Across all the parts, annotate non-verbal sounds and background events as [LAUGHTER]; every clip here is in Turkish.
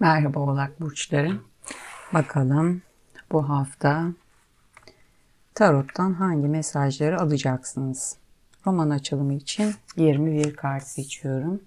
Merhaba Oğlak Burçları. Bakalım bu hafta Tarot'tan hangi mesajları alacaksınız? Roman açılımı için 21 kart seçiyorum.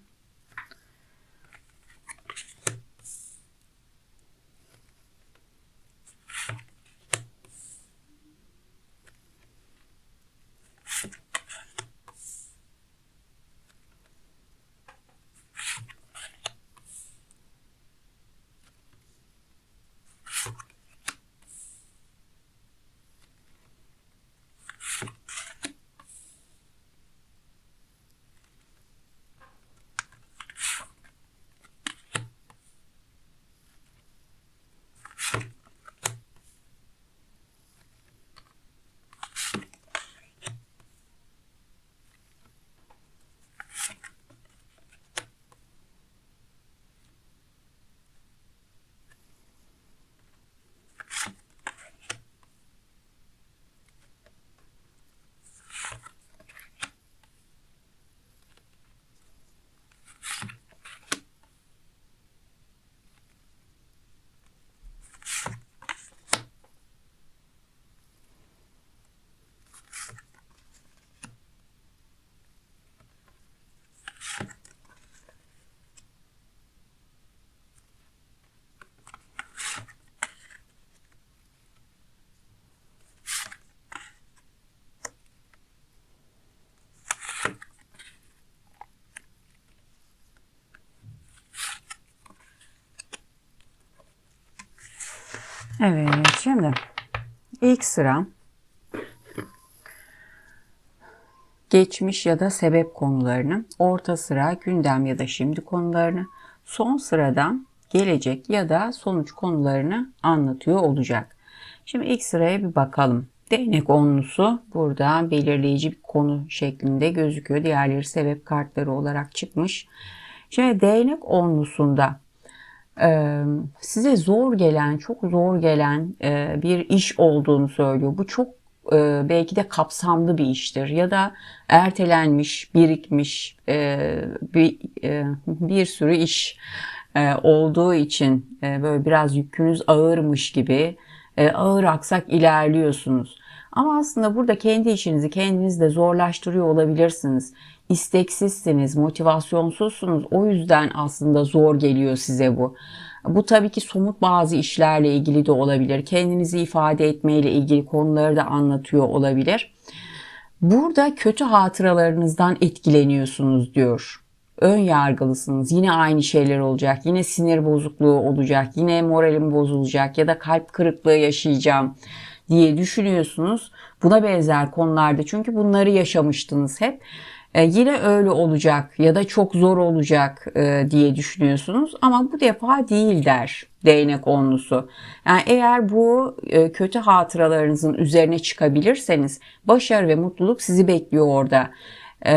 Evet, şimdi ilk sıra geçmiş ya da sebep konularını, orta sıra gündem ya da şimdi konularını, son sırada gelecek ya da sonuç konularını anlatıyor olacak. Şimdi ilk sıraya bir bakalım. Değnek onlusu burada belirleyici bir konu şeklinde gözüküyor. Diğerleri sebep kartları olarak çıkmış. Şimdi değnek onlusunda size zor gelen, çok zor gelen bir iş olduğunu söylüyor. Bu çok belki de kapsamlı bir iştir ya da ertelenmiş, birikmiş bir, bir sürü iş olduğu için böyle biraz yükünüz ağırmış gibi ağır aksak ilerliyorsunuz. Ama aslında burada kendi işinizi kendiniz de zorlaştırıyor olabilirsiniz. İsteksizsiniz, motivasyonsuzsunuz. O yüzden aslında zor geliyor size bu. Bu tabii ki somut bazı işlerle ilgili de olabilir. Kendinizi ifade etmeyle ilgili konuları da anlatıyor olabilir. Burada kötü hatıralarınızdan etkileniyorsunuz diyor. Ön yargılısınız. Yine aynı şeyler olacak. Yine sinir bozukluğu olacak. Yine moralim bozulacak ya da kalp kırıklığı yaşayacağım diye düşünüyorsunuz. Buna benzer konularda çünkü bunları yaşamıştınız hep. E, yine öyle olacak ya da çok zor olacak e, diye düşünüyorsunuz ama bu defa değil der değnek onlusu. Yani eğer bu e, kötü hatıralarınızın üzerine çıkabilirseniz başarı ve mutluluk sizi bekliyor orada e,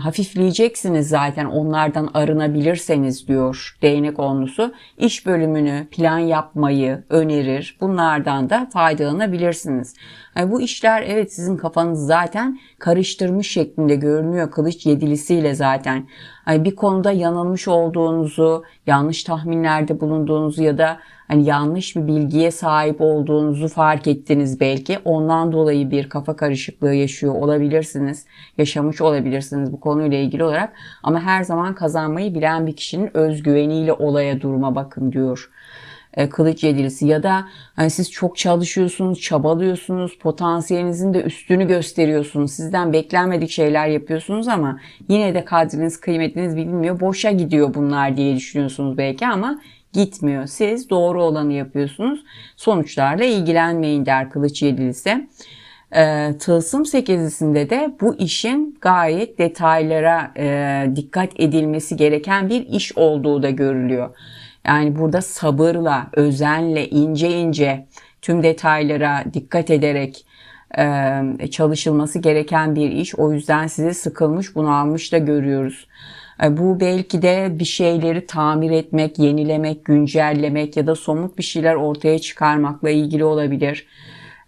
hafifleyeceksiniz zaten onlardan arınabilirseniz diyor değnek onlusu. İş bölümünü plan yapmayı önerir. Bunlardan da faydalanabilirsiniz. Yani bu işler evet sizin kafanız zaten karıştırmış şeklinde görünüyor kılıç yedilisiyle zaten. Hani bir konuda yanılmış olduğunuzu, yanlış tahminlerde bulunduğunuzu ya da hani yanlış bir bilgiye sahip olduğunuzu fark ettiniz belki. Ondan dolayı bir kafa karışıklığı yaşıyor olabilirsiniz. Yaşamış olabilirsiniz bu konuyla ilgili olarak. Ama her zaman kazanmayı bilen bir kişinin özgüveniyle olaya duruma bakın diyor e, kılıç yedilisi ya da hani siz çok çalışıyorsunuz, çabalıyorsunuz, potansiyelinizin de üstünü gösteriyorsunuz. Sizden beklenmedik şeyler yapıyorsunuz ama yine de kadriniz, kıymetiniz bilinmiyor. Boşa gidiyor bunlar diye düşünüyorsunuz belki ama gitmiyor. Siz doğru olanı yapıyorsunuz. Sonuçlarla ilgilenmeyin der kılıç yedilisi. E, tılsım sekizisinde de bu işin gayet detaylara e, dikkat edilmesi gereken bir iş olduğu da görülüyor. Yani burada sabırla, özenle, ince ince tüm detaylara dikkat ederek e, çalışılması gereken bir iş. O yüzden sizi sıkılmış, bunalmış da görüyoruz. Bu belki de bir şeyleri tamir etmek, yenilemek, güncellemek ya da somut bir şeyler ortaya çıkarmakla ilgili olabilir.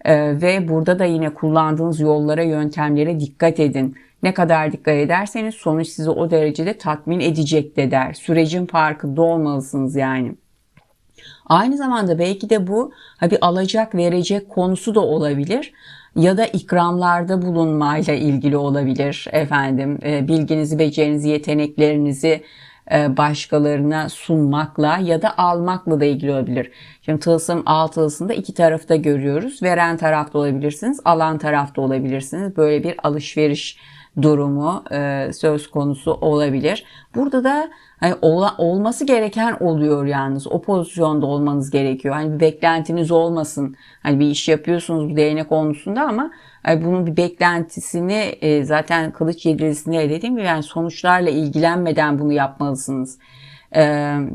E, ve burada da yine kullandığınız yollara, yöntemlere dikkat edin. Ne kadar dikkat ederseniz sonuç sizi o derecede tatmin edecek de der. Sürecin farkında olmalısınız yani. Aynı zamanda belki de bu bir alacak verecek konusu da olabilir ya da ikramlarda bulunmayla ilgili olabilir efendim. E, bilginizi, becerinizi, yeteneklerinizi e, başkalarına sunmakla ya da almakla da ilgili olabilir. Şimdi tılsım A tılsımda iki tarafı da görüyoruz. Veren tarafta olabilirsiniz, alan tarafta olabilirsiniz. Böyle bir alışveriş durumu e, söz konusu olabilir. Burada da hani ola, olması gereken oluyor yalnız. O pozisyonda olmanız gerekiyor. Hani bir beklentiniz olmasın. Hani bir iş yapıyorsunuz bu değnek konusunda ama hani bunun bir beklentisini e, zaten kılıç yedirisinde dediğim gibi yani sonuçlarla ilgilenmeden bunu yapmalısınız.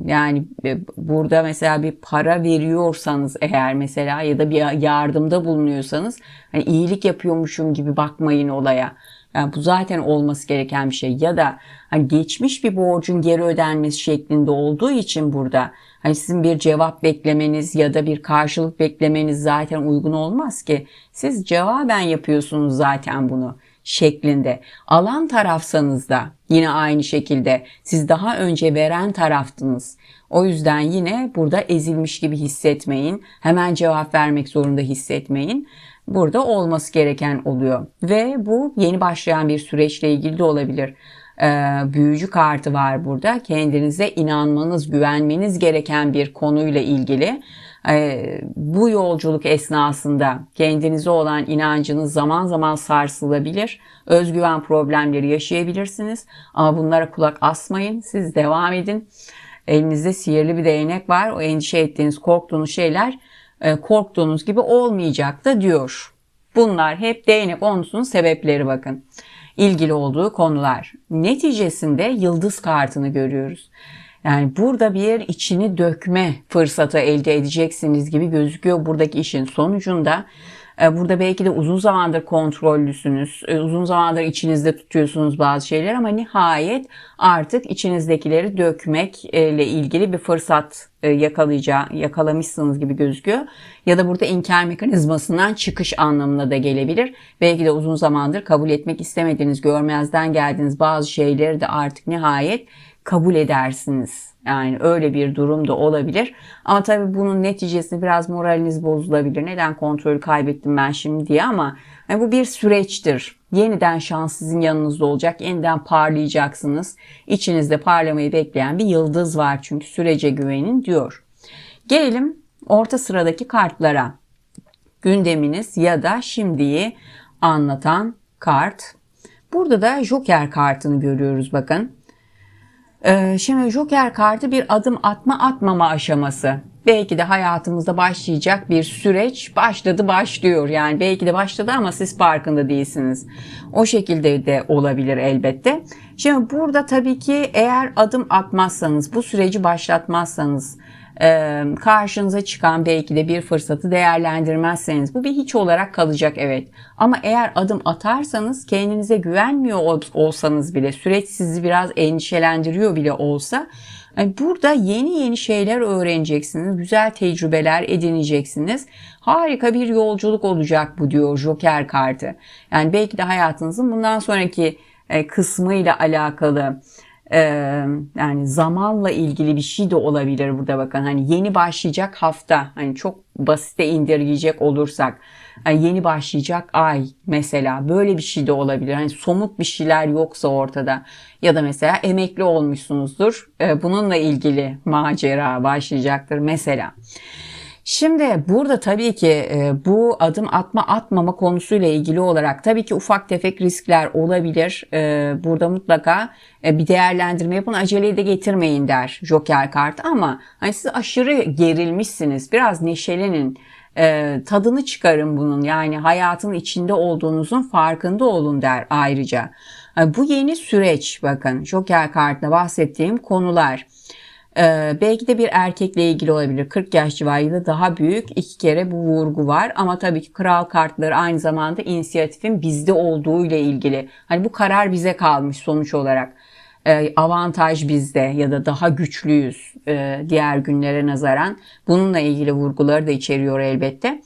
Yani e, burada mesela bir para veriyorsanız eğer mesela ya da bir yardımda bulunuyorsanız hani iyilik yapıyormuşum gibi bakmayın olaya. Yani bu zaten olması gereken bir şey ya da hani geçmiş bir borcun geri ödenmesi şeklinde olduğu için burada hani sizin bir cevap beklemeniz ya da bir karşılık beklemeniz zaten uygun olmaz ki. Siz cevaben yapıyorsunuz zaten bunu şeklinde. Alan tarafsanız da yine aynı şekilde siz daha önce veren taraftınız. O yüzden yine burada ezilmiş gibi hissetmeyin. Hemen cevap vermek zorunda hissetmeyin burada olması gereken oluyor. Ve bu yeni başlayan bir süreçle ilgili de olabilir. Ee, büyücü kartı var burada. Kendinize inanmanız, güvenmeniz gereken bir konuyla ilgili. Ee, bu yolculuk esnasında kendinize olan inancınız zaman zaman sarsılabilir. Özgüven problemleri yaşayabilirsiniz. Ama bunlara kulak asmayın. Siz devam edin. Elinizde sihirli bir değnek var. O endişe ettiğiniz, korktuğunuz şeyler e, korktuğunuz gibi olmayacak da diyor. Bunlar hep değnek konusunun sebepleri bakın. İlgili olduğu konular. Neticesinde yıldız kartını görüyoruz. Yani burada bir içini dökme fırsatı elde edeceksiniz gibi gözüküyor buradaki işin sonucunda. E, burada belki de uzun zamandır kontrollüsünüz, e, uzun zamandır içinizde tutuyorsunuz bazı şeyler ama nihayet artık içinizdekileri dökmekle ilgili bir fırsat e, yakalayacağı, yakalamışsınız gibi gözüküyor. Ya da burada inkar mekanizmasından çıkış anlamına da gelebilir. Belki de uzun zamandır kabul etmek istemediğiniz, görmezden geldiğiniz bazı şeyleri de artık nihayet kabul edersiniz. Yani öyle bir durum da olabilir. Ama tabii bunun neticesinde biraz moraliniz bozulabilir. Neden kontrolü kaybettim ben şimdi diye ama yani bu bir süreçtir. Yeniden şans sizin yanınızda olacak. Yeniden parlayacaksınız. İçinizde parlamayı bekleyen bir yıldız var çünkü sürece güvenin diyor. Gelelim orta sıradaki kartlara. Gündeminiz ya da şimdiyi anlatan kart. Burada da Joker kartını görüyoruz bakın. Ee, şimdi Joker kartı bir adım atma atmama aşaması. Belki de hayatımızda başlayacak bir süreç başladı başlıyor. Yani belki de başladı ama siz farkında değilsiniz. O şekilde de olabilir elbette. Şimdi burada tabii ki eğer adım atmazsanız, bu süreci başlatmazsanız, karşınıza çıkan belki de bir fırsatı değerlendirmezseniz bu bir hiç olarak kalacak evet. Ama eğer adım atarsanız kendinize güvenmiyor olsanız bile süreç sizi biraz endişelendiriyor bile olsa burada yeni yeni şeyler öğreneceksiniz. Güzel tecrübeler edineceksiniz. Harika bir yolculuk olacak bu diyor Joker kartı. Yani belki de hayatınızın bundan sonraki kısmıyla alakalı yani zamanla ilgili bir şey de olabilir burada bakın. Hani yeni başlayacak hafta hani çok basite indirgeyecek olursak hani yeni başlayacak ay mesela böyle bir şey de olabilir. Hani somut bir şeyler yoksa ortada ya da mesela emekli olmuşsunuzdur. Bununla ilgili macera başlayacaktır mesela. Şimdi burada tabii ki e, bu adım atma atmama konusuyla ilgili olarak tabii ki ufak tefek riskler olabilir. E, burada mutlaka e, bir değerlendirme yapın. Aceleyi de getirmeyin der Joker kartı ama hani siz aşırı gerilmişsiniz. Biraz neşelenin. tadını çıkarın bunun. Yani hayatın içinde olduğunuzun farkında olun der ayrıca. bu yeni süreç bakın Joker kartında bahsettiğim konular ee, belki de bir erkekle ilgili olabilir. 40 yaş civarında daha büyük iki kere bu vurgu var. Ama tabii ki kral kartları aynı zamanda inisiyatifin bizde olduğu ile ilgili. Hani bu karar bize kalmış sonuç olarak. Ee, avantaj bizde ya da daha güçlüyüz e, diğer günlere nazaran. Bununla ilgili vurguları da içeriyor elbette.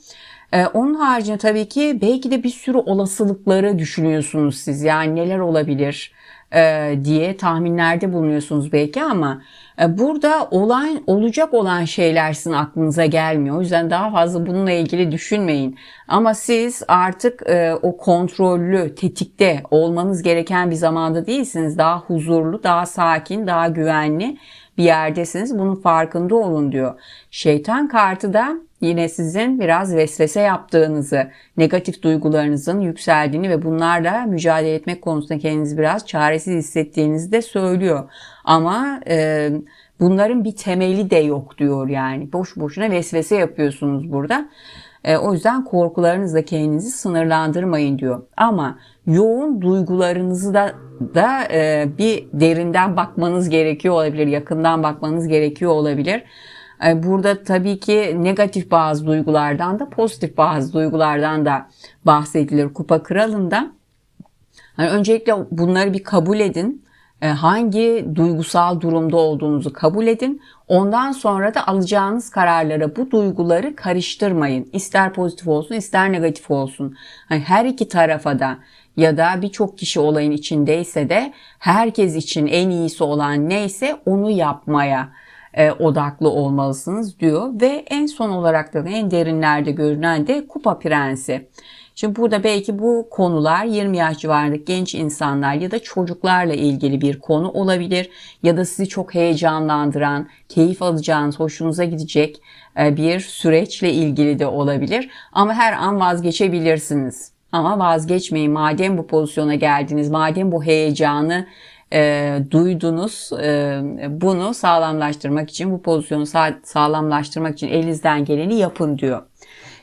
Ee, onun haricinde tabii ki belki de bir sürü olasılıkları düşünüyorsunuz siz. Yani neler olabilir? e, diye tahminlerde bulunuyorsunuz belki ama Burada olan olacak olan şeyler sizin aklınıza gelmiyor. O yüzden daha fazla bununla ilgili düşünmeyin. Ama siz artık e, o kontrollü, tetikte olmanız gereken bir zamanda değilsiniz. Daha huzurlu, daha sakin, daha güvenli bir yerdesiniz. Bunun farkında olun diyor. Şeytan kartı da yine sizin biraz vesvese yaptığınızı, negatif duygularınızın yükseldiğini ve bunlarla mücadele etmek konusunda kendinizi biraz çaresiz hissettiğinizi de söylüyor. Ama e, bunların bir temeli de yok diyor yani. Boş boşuna vesvese yapıyorsunuz burada. E, o yüzden korkularınızla kendinizi sınırlandırmayın diyor. Ama yoğun duygularınızı da da e, bir derinden bakmanız gerekiyor olabilir, yakından bakmanız gerekiyor olabilir. Burada tabii ki negatif bazı duygulardan da pozitif bazı duygulardan da bahsedilir Kupa Kralı'nda. Yani öncelikle bunları bir kabul edin. E, hangi duygusal durumda olduğunuzu kabul edin. Ondan sonra da alacağınız kararlara bu duyguları karıştırmayın. İster pozitif olsun ister negatif olsun. Yani her iki tarafa da ya da birçok kişi olayın içindeyse de herkes için en iyisi olan neyse onu yapmaya e, odaklı olmalısınız diyor. Ve en son olarak da en derinlerde görünen de kupa prensi. Şimdi burada belki bu konular 20 yaş civarındaki genç insanlar ya da çocuklarla ilgili bir konu olabilir ya da sizi çok heyecanlandıran, keyif alacağınız, hoşunuza gidecek e, bir süreçle ilgili de olabilir. Ama her an vazgeçebilirsiniz. Ama vazgeçmeyin madem bu pozisyona geldiniz, madem bu heyecanı e, duydunuz e, bunu sağlamlaştırmak için bu pozisyonu sağ, sağlamlaştırmak için elinizden geleni yapın diyor.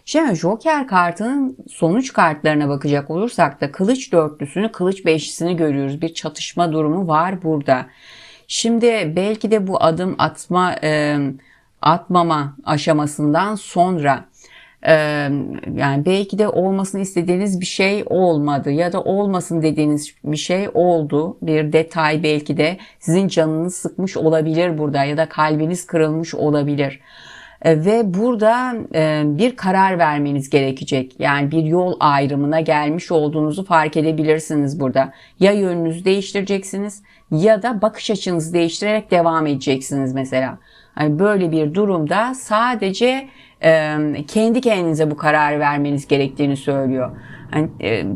Şimdi Joker kartının sonuç kartlarına bakacak olursak da kılıç dörtlüsünü, kılıç beşlisini görüyoruz. Bir çatışma durumu var burada. Şimdi belki de bu adım atma e, atmama aşamasından sonra yani belki de olmasını istediğiniz bir şey olmadı ya da olmasın dediğiniz bir şey oldu. Bir detay belki de sizin canınız sıkmış olabilir burada ya da kalbiniz kırılmış olabilir. Ve burada bir karar vermeniz gerekecek. Yani bir yol ayrımına gelmiş olduğunuzu fark edebilirsiniz burada. Ya yönünüzü değiştireceksiniz ya da bakış açınızı değiştirerek devam edeceksiniz mesela. Yani böyle bir durumda sadece kendi kendinize bu kararı vermeniz gerektiğini söylüyor. Yani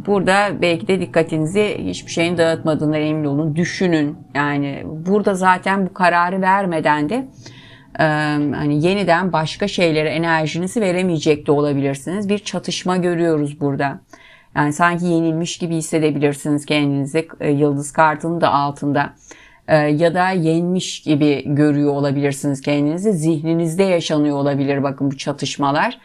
burada belki de dikkatinizi hiçbir şeyin dağıtmadığından emin olun. Düşünün. Yani burada zaten bu kararı vermeden de hani yeniden başka şeylere enerjinizi veremeyecek de olabilirsiniz. Bir çatışma görüyoruz burada. Yani sanki yenilmiş gibi hissedebilirsiniz kendinizi yıldız kartının da altında. Ya da yenmiş gibi görüyor olabilirsiniz kendinizi. Zihninizde yaşanıyor olabilir bakın bu çatışmalar.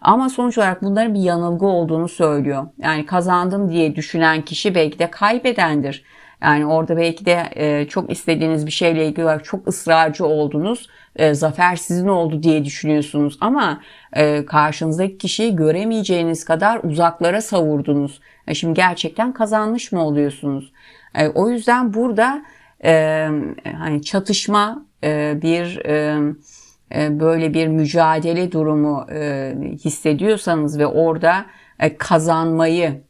Ama sonuç olarak bunların bir yanılgı olduğunu söylüyor. Yani kazandım diye düşünen kişi belki de kaybedendir. Yani orada belki de e, çok istediğiniz bir şeyle ilgili olarak çok ısrarcı oldunuz. E, zafer sizin oldu diye düşünüyorsunuz ama e, karşınızdaki kişiyi göremeyeceğiniz kadar uzaklara savurdunuz. E, şimdi gerçekten kazanmış mı oluyorsunuz? E, o yüzden burada e, hani çatışma e, bir e, böyle bir mücadele durumu e, hissediyorsanız ve orada e, kazanmayı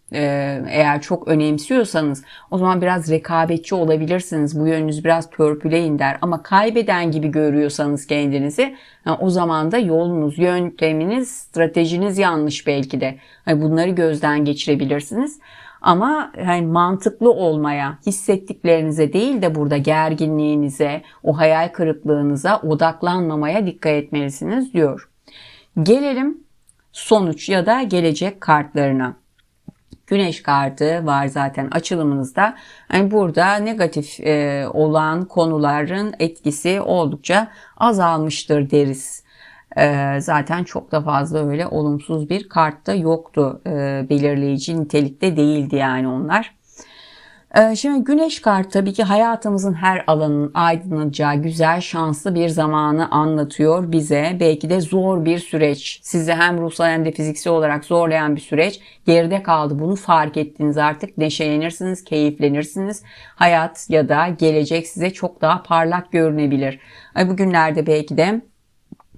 eğer çok önemsiyorsanız o zaman biraz rekabetçi olabilirsiniz. Bu yönünüz biraz törpüleyin der. Ama kaybeden gibi görüyorsanız kendinizi o zaman da yolunuz, yönteminiz, stratejiniz yanlış belki de. Hani bunları gözden geçirebilirsiniz. Ama yani mantıklı olmaya, hissettiklerinize değil de burada gerginliğinize, o hayal kırıklığınıza odaklanmamaya dikkat etmelisiniz diyor. Gelelim sonuç ya da gelecek kartlarına. Güneş kartı var zaten açılımınızda. Yani burada negatif e, olan konuların etkisi oldukça azalmıştır deriz. E, zaten çok da fazla öyle olumsuz bir kart da yoktu. E, belirleyici nitelikte değildi yani onlar. Ee, şimdi güneş kartı tabii ki hayatımızın her alanının aydınlanacağı güzel şanslı bir zamanı anlatıyor bize. Belki de zor bir süreç. Sizi hem ruhsal hem de fiziksel olarak zorlayan bir süreç. Geride kaldı. Bunu fark ettiniz artık. Neşelenirsiniz, keyiflenirsiniz. Hayat ya da gelecek size çok daha parlak görünebilir. Bugünlerde belki de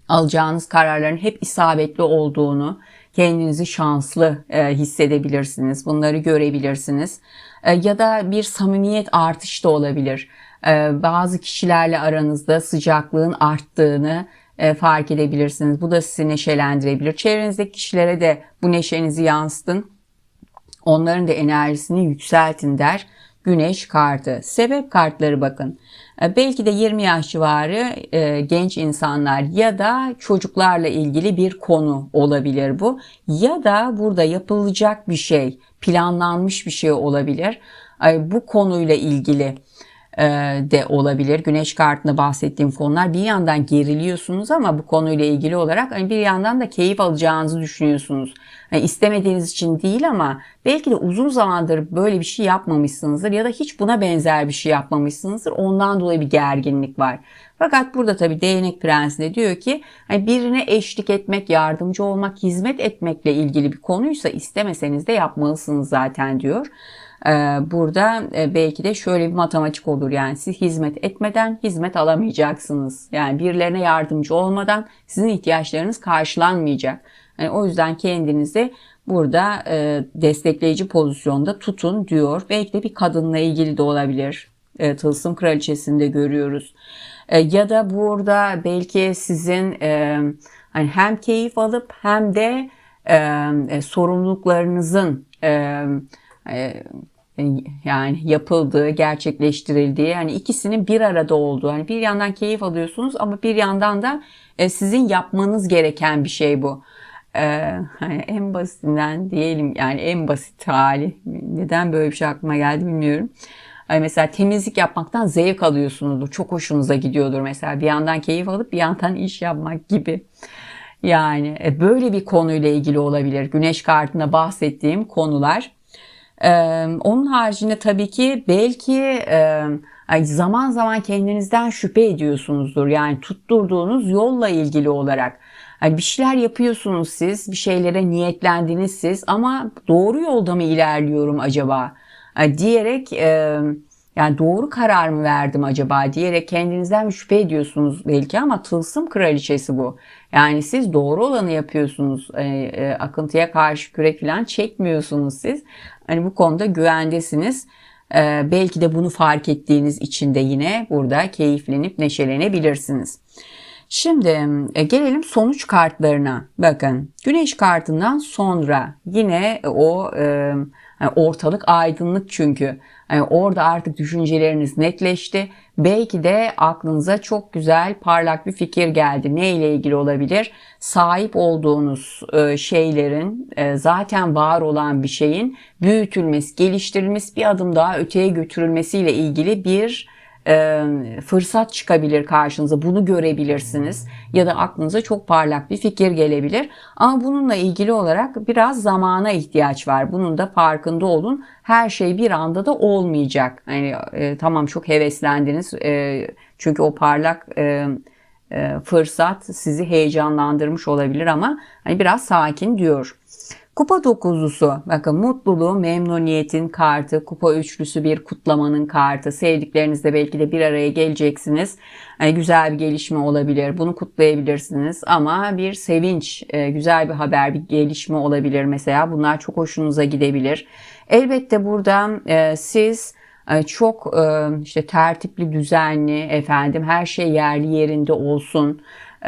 alacağınız kararların hep isabetli olduğunu, kendinizi şanslı e, hissedebilirsiniz. Bunları görebilirsiniz. E, ya da bir samimiyet artış da olabilir. e, bazı kişilerle aranızda sıcaklığın arttığını e, fark edebilirsiniz. Bu da sizi neşelendirebilir. Çevrenizdeki kişilere de bu neşenizi yansıtın. Onların da enerjisini yükseltin der. Güneş kartı. Sebep kartları bakın. E, belki de 20 yaş civarı e, genç insanlar ya da çocuklarla ilgili bir konu olabilir bu. Ya da burada yapılacak bir şey, planlanmış bir şey olabilir. E, bu konuyla ilgili de olabilir. Güneş kartında bahsettiğim konular bir yandan geriliyorsunuz ama bu konuyla ilgili olarak hani bir yandan da keyif alacağınızı düşünüyorsunuz. Yani istemediğiniz için değil ama belki de uzun zamandır böyle bir şey yapmamışsınızdır ya da hiç buna benzer bir şey yapmamışsınızdır. Ondan dolayı bir gerginlik var. Fakat burada tabii değnek prensinde diyor ki hani birine eşlik etmek, yardımcı olmak, hizmet etmekle ilgili bir konuysa istemeseniz de yapmalısınız zaten diyor. Ee, burada e, belki de şöyle bir matematik olur yani siz hizmet etmeden hizmet alamayacaksınız. Yani birilerine yardımcı olmadan sizin ihtiyaçlarınız karşılanmayacak. Yani o yüzden kendinizi burada e, destekleyici pozisyonda tutun diyor. Belki de bir kadınla ilgili de olabilir. E, Tılsım kraliçesinde görüyoruz. ya da burada belki sizin hani hem keyif alıp hem de sorumluluklarınızın yani yapıldığı, gerçekleştirildiği yani ikisinin bir arada olduğu. Hani bir yandan keyif alıyorsunuz ama bir yandan da e, sizin yapmanız gereken bir şey bu. Ee, hani en basitinden diyelim yani en basit hali. Neden böyle bir şey aklıma geldi bilmiyorum. Hani mesela temizlik yapmaktan zevk alıyorsunuzdur. Çok hoşunuza gidiyordur mesela. Bir yandan keyif alıp bir yandan iş yapmak gibi. Yani e, böyle bir konuyla ilgili olabilir. Güneş kartında bahsettiğim konular ee, onun haricinde tabii ki belki e, zaman zaman kendinizden şüphe ediyorsunuzdur. Yani tutturduğunuz yolla ilgili olarak. Yani bir şeyler yapıyorsunuz siz, bir şeylere niyetlendiniz siz ama doğru yolda mı ilerliyorum acaba? Yani diyerek e, yani doğru karar mı verdim acaba diyerek kendinizden şüphe ediyorsunuz belki ama tılsım kraliçesi bu. Yani siz doğru olanı yapıyorsunuz. E, e, akıntıya karşı kürek falan çekmiyorsunuz siz. Hani bu konuda güvendesiniz. E, belki de bunu fark ettiğiniz için de yine burada keyiflenip neşelenebilirsiniz. Şimdi e, gelelim sonuç kartlarına. Bakın güneş kartından sonra yine o e, ortalık aydınlık çünkü. Yani orada artık düşünceleriniz netleşti. Belki de aklınıza çok güzel parlak bir fikir geldi. Ne ile ilgili olabilir? Sahip olduğunuz e, şeylerin e, zaten var olan bir şeyin büyütülmesi, geliştirilmesi, bir adım daha öteye götürülmesiyle ilgili bir e, fırsat çıkabilir karşınıza. Bunu görebilirsiniz ya da aklınıza çok parlak bir fikir gelebilir. Ama bununla ilgili olarak biraz zamana ihtiyaç var. Bunun da farkında olun. Her şey bir anda da olmayacak. Yani e, tamam çok heveslendiniz. E, çünkü o parlak e, e, fırsat sizi heyecanlandırmış olabilir ama hani biraz sakin diyor. Kupa dokuzlusu. Bakın mutluluğu memnuniyetin kartı kupa üçlüsü bir kutlamanın kartı. Sevdiklerinizle belki de bir araya geleceksiniz. Yani güzel bir gelişme olabilir bunu kutlayabilirsiniz. Ama bir sevinç e, güzel bir haber bir gelişme olabilir mesela. Bunlar çok hoşunuza gidebilir. Elbette burada e, siz e, çok işte tertipli düzenli efendim her şey yerli yerinde olsun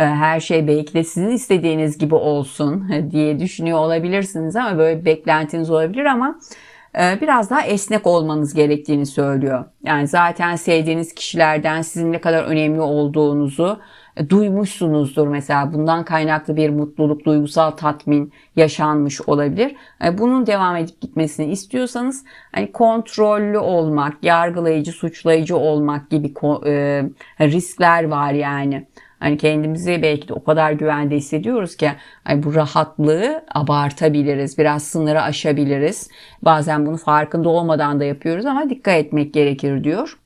her şey belki de sizin istediğiniz gibi olsun diye düşünüyor olabilirsiniz ama böyle beklentiniz olabilir ama e, biraz daha esnek olmanız gerektiğini söylüyor. Yani zaten sevdiğiniz kişilerden sizin ne kadar önemli olduğunuzu e, duymuşsunuzdur mesela bundan kaynaklı bir mutluluk, duygusal tatmin yaşanmış olabilir. Bunun devam edip gitmesini istiyorsanız hani kontrollü olmak, yargılayıcı, suçlayıcı olmak gibi riskler var yani. Hani kendimizi belki de o kadar güvende hissediyoruz ki hani bu rahatlığı abartabiliriz. Biraz sınırı aşabiliriz. Bazen bunu farkında olmadan da yapıyoruz ama dikkat etmek gerekir diyor.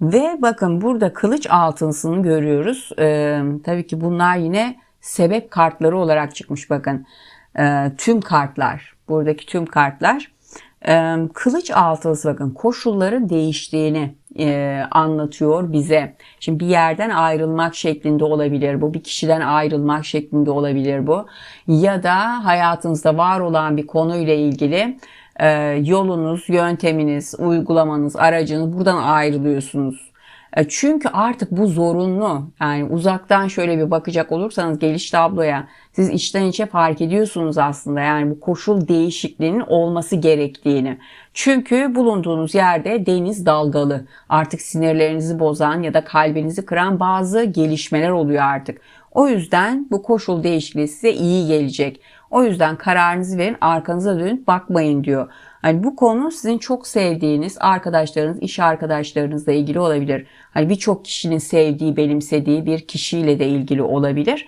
Ve bakın burada kılıç altınsını görüyoruz. Ee, tabii ki bunlar yine sebep kartları olarak çıkmış bakın. Ee, tüm kartlar, buradaki tüm kartlar. Kılıç altılısı bakın koşulların değiştiğini e, anlatıyor bize. Şimdi bir yerden ayrılmak şeklinde olabilir bu. Bir kişiden ayrılmak şeklinde olabilir bu. Ya da hayatınızda var olan bir konuyla ilgili e, yolunuz, yönteminiz, uygulamanız, aracınız buradan ayrılıyorsunuz. E, Çünkü artık bu zorunlu. Yani uzaktan şöyle bir bakacak olursanız geliş tabloya siz içten içe fark ediyorsunuz aslında. Yani bu koşul değişikliğinin olması gerektiğini. Çünkü bulunduğunuz yerde deniz dalgalı. Artık sinirlerinizi bozan ya da kalbinizi kıran bazı gelişmeler oluyor artık. O yüzden bu koşul değişikliği size iyi gelecek. O yüzden kararınızı verin, arkanıza dönüp bakmayın diyor. Hani bu konu sizin çok sevdiğiniz arkadaşlarınız, iş arkadaşlarınızla ilgili olabilir. Hani birçok kişinin sevdiği, benimsediği bir kişiyle de ilgili olabilir.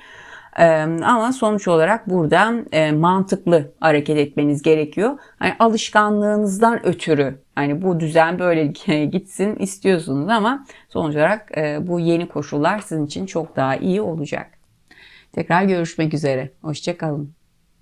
Ama sonuç olarak burada mantıklı hareket etmeniz gerekiyor. Hani alışkanlığınızdan ötürü hani bu düzen böyle [LAUGHS] gitsin istiyorsunuz ama sonuç olarak bu yeni koşullar sizin için çok daha iyi olacak. Tekrar görüşmek üzere. Hoşçakalın.